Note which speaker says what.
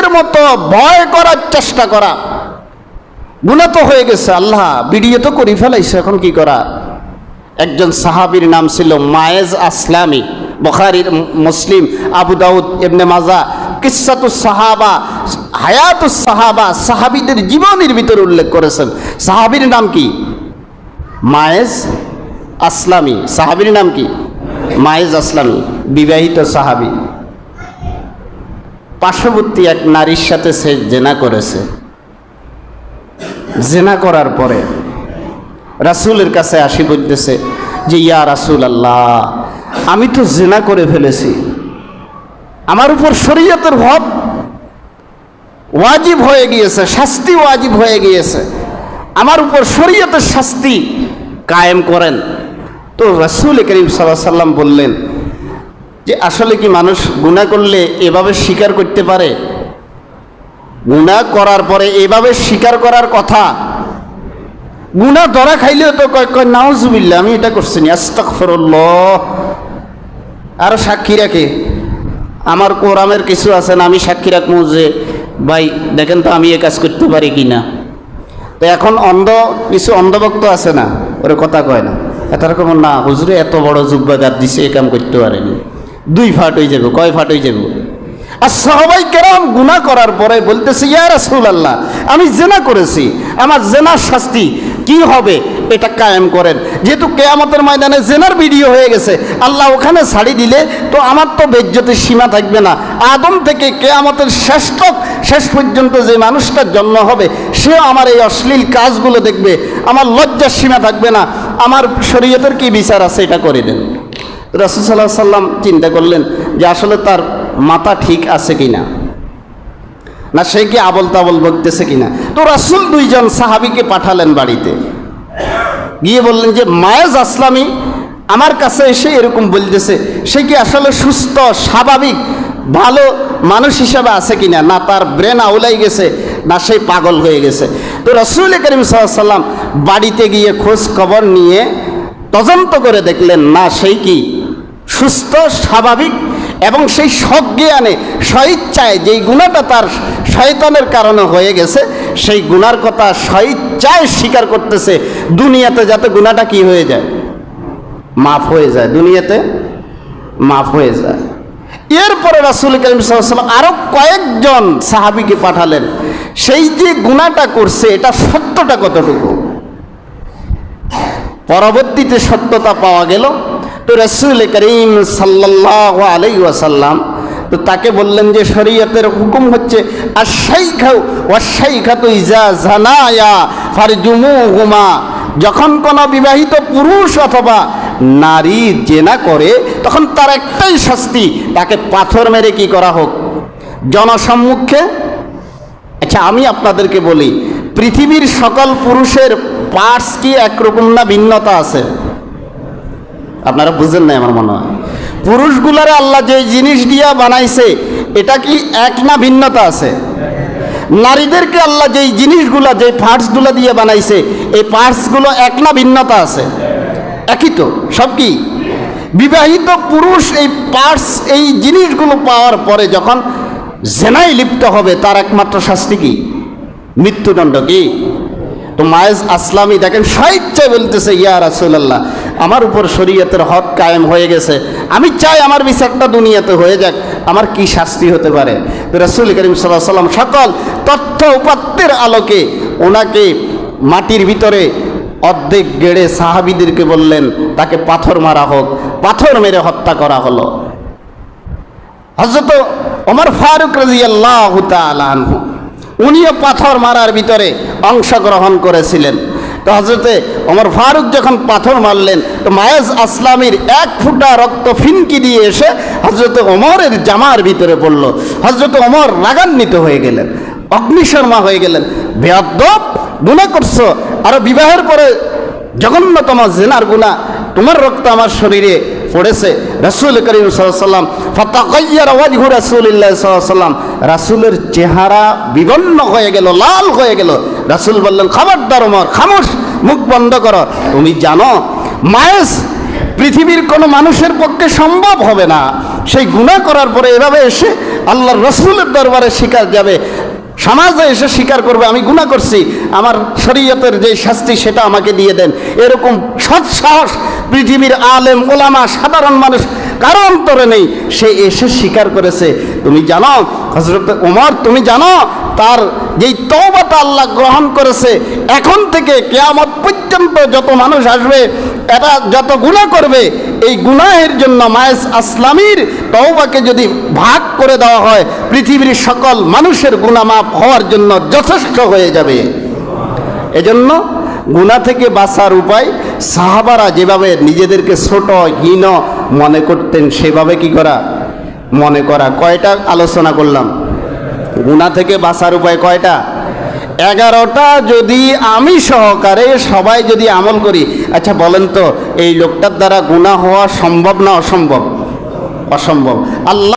Speaker 1: নিজের মতো ভয় করার চেষ্টা করা। গুণা তো হয়ে গেছে, আল্লাহ ভিডিও তো করে ফেলাইছে, এখন কি করা? একজন সাহাবীর নাম ছিল মায়েজ আসলামী, বখারির মুসলিম, আবু দাউদ ইবনে মাজা। কিসাতুস সাহাবা হায়াতুস সাহাবা, সাহাবীদের জীবনের ভিতরে উল্লেখ করেছেন। সাহাবীর নাম কি? মায়েজ আসলামী। সাহাবীর নাম কি? মায়েজ আসলামী, বিবাহিত সাহাবী। পার্শ্ববর্তী এক নারীর সাথে সে জেনা করেছে। জেনা করার পরে রাসূলের কাছে আসি বলতেছে যে, ইয়া রাসূল আল্লাহ আমি তো জেনা করে ফেলেছি। আমার উপর শরীয়তের ভাব ওয়াজিব হয়ে গিয়েছে, শাস্তি ওয়াজিব হয়ে গিয়েছে। আমার উপর শরীয়তের শাস্তি কায়েম করেন। তো রাসূল করিম সাল্লাহ সাল্লাম বললেন যে আসলে কি মানুষ গুনাহ করলে এভাবে স্বীকার করতে পারে? গুনাহ করার পরে এভাবে স্বীকার করার কথা? গুনাহ ধরা খাইলেও তো কয় নাউজুবিল্লাহ, আমি এটা করছি নি। আস্তাগফিরুল্লাহ। আরও সাক্ষী রাখে। আমার কোরআমের কিছু আছে না, আমি সাক্ষী রাখব যে, ভাই, দেখেন তো আমি এ কাজ করতে পারি কি না তো এখন অন্ধ, কিছু অন্ধভক্ত আছে না? ওরে কথা কয় না। এত রকম না, হুজুরে এত বড় জুব্বাগার দিছে, এ কাম করতে পারেনি। দুই ফাট হয়ে যাবে, কয় ফাট হয়ে যাবে? আর সবাই কেরাম গুণা করার পরে বলতেছে, ইয়া রাসূল আল্লাহ আমি জেনা করেছি, আমার জেনার শাস্তি কি হবে এটা কায়েম করেন। যেহেতু কেয়ামতের ময়দানে জেনার ভিডিও হয়ে গেছে, আল্লাহ ওখানে ছাড়ি দিলে তো আমার তো বেজ্জতের সীমা থাকবে না। আদম থেকে কেয়ামতের শ্রেষ্ঠ শেষ পর্যন্ত যে মানুষটার জন্ম হবে সে আমার এই অশ্লীল কাজগুলো দেখবে, আমার লজ্জার সীমা থাকবে না। আমার শরীয়তের কি বিচার আছে এটা করে দেন। রসুল সাল্লাহ সাল্লাম চিন্তা করলেন যে আসলে তার মাথা ঠিক আছে কিনা? না না সে কি আবল তাবল বকতেছে কিনা? তো রাসুল দুইজন সাহাবিকে পাঠালেন বাড়িতে। গিয়ে বললেন যে, মায়েজ আসলামী, আমার কাছে এসে এরকম বলতেছে, সে কি আসলে সুস্থ, স্বাভাবিক, ভালো মানুষ হিসাবে আছে কিনা? না, তার ব্রেন আউলাই গেছে, না সেই পাগল হয়ে গেছে। তো রসুল করিম সাল্লাম বাড়িতে গিয়ে খোঁজ খবর নিয়ে তদন্ত করে দেখলেন, না সেই কি সুস্থ, স্বাভাবিক এবং সেই সজ্ঞানে, স্বইচ্ছায় যেই গুণাটা তার শয়তানের কারণে হয়ে গেছে, সেই গুণার কথা স্বইচ্ছায় স্বীকার করতেছে, দুনিয়াতে যাতে গুণাটা কি হয়ে যায়? মাফ হয়ে যায়, দুনিয়াতে মাফ হয়ে যায়। এরপরে রাসুল করিম সাল্লাম আরও কয়েকজন সাহাবিকে পাঠালেন। সেই যে গুণাটা করছে, এটা সত্যটা কতটুকু? পরবর্তীতে সত্যতা পাওয়া গেল। তো রসুল করিম সাল্লাহ আলাই ওয়াসাল্লাম তো তাকে বললেন যে, শরীয়তের হুকুম হচ্ছে হুমা যখন কোনো বিবাহিত পুরুষ অথবা নারী জেনা করে, তখন তার একটাই শাস্তি, তাকে পাথর মেরে কি করা হোক? জনসম্মুখে? আচ্ছা আমি আপনাদেরকে বলি, পৃথিবীর সকল পুরুষের পার্টস কি একরকম না ভিন্নতা আছে? আপনারা বুঝেন না আমার মনে হয়। পুরুষগুলারে আল্লাহ যে জিনিস দিয়া বানাইছে, এটা কি এক না ভিন্নতা আছে? নারীদেরকে আল্লাহ যেই জিনিসগুলা, যে পার্টসগুলো দিয়ে বানাইছে, এই পার্টসগুলো এক না ভিন্নতা আছে? একই তো, সব কি? বিবাহিত পুরুষ এই পার্টস এই জিনিসগুলো পাওয়ার পরে যখন জেনাই লিপ্ত হবে, তার একমাত্র শাস্তি কি? মৃত্যুদণ্ড কি? তো মায়েজ আসলামী, দেখেন স্বেচ্ছায় বলতেছে, ইয়া রাসুল্লাহ আমার উপর শরীয়তের হক কায়েম হয়ে গেছে। আমি চাই আমার বিচারটা দুনিয়াতে হয়ে যাক, আমার কি শাস্তি হতে পারে? রাসুল করিম সাল্লাহ সাল্লাম সকল তথ্য উপাত্তের আলোকে ওনাকে মাটির ভিতরে অর্ধেক গেড়ে সাহাবিদেরকে বললেন, তাকে পাথর মারা হোক, পাথর মেরে হত্যা করা হলো। হজরত ওমর ফারুক রাজি আল্লাহ আনহু উনিও পাথর মারার ভিতরে অংশগ্রহণ করেছিলেন। তো হজরতে ওমর ফারুক যখন পাথর মারলেন, তো মায়েজ আসলামীর এক ফুটা রক্ত ফিনকি দিয়ে এসে হজরতে অমরের জামার ভিতরে পড়ল। হজরত অমর রাগান্বিত হয়ে গেলেন, অগ্নিশর্মা হয়ে গেলেন বেয়াদ্দব গুণা করছ। আরও বিবাহের পরে জঘন্যতম জেনার গুণা তোমার রক্ত আমার শরীরে পড়েছে। রাসুল করিম সাল্লাম ফতাকাইয়ার রাসূলুল্লাহ সাল্লাম রাসূলের চেহারা বিবন্ন হয়ে গেল, লাল হয়ে গেল। রাসূল বললেন, খবরদার ওমর, খামোশ, মুখ বন্ধ করো। তুমি জানো, মায়েস পৃথিবীর কোনো মানুষের পক্ষে সম্ভব হবে না। সেই গুণা করার পরে এভাবে এসে আল্লাহর রসুলের দরবারে শিকার যাবে। সমাজে এসে স্বীকার করবে, আমি গুণা করছি। আমার শরীয়তের যে শাস্তি, সেটা আমাকে দিয়ে দেন। এরকম সৎ সাহস পৃথিবীর আলেম, ওলামা, সাধারণ মানুষ, কারও অন্তরে নেই। সে এসে স্বীকার করেছে, তুমি জানো হজরত ওমর, তুমি জানো, তার যেই তওবাটা আল্লাহ গ্রহণ করেছে, এখন থেকে কেয়ামত পর্যন্ত যত মানুষ আসবে, এরা যত গুণা করবে, এই গুনাহের জন্য মায়েস আসলামীর তওবাকে যদি ভাগ করে দেওয়া হয়, পৃথিবীর সকল মানুষের গুণা মাপ হওয়ার জন্য যথেষ্ট হয়ে যাবে। এজন্য গুণা থেকে বাঁচার উপায় সাহাবারা যেভাবে নিজেদেরকে ছোট, হীন মনে করতেন, সেভাবে কি করা? মনে করা। কয়টা আলোচনা করলাম? গুণা থেকে বাঁচার উপায় কয়টা? এগারোটা যদি আমি সহকারে সবাই যদি আমল করি। আচ্ছা বলেন তো, এই লোকটার দ্বারা গুণা হওয়া সম্ভব না অসম্ভব? অসম্ভব। আল্লাহ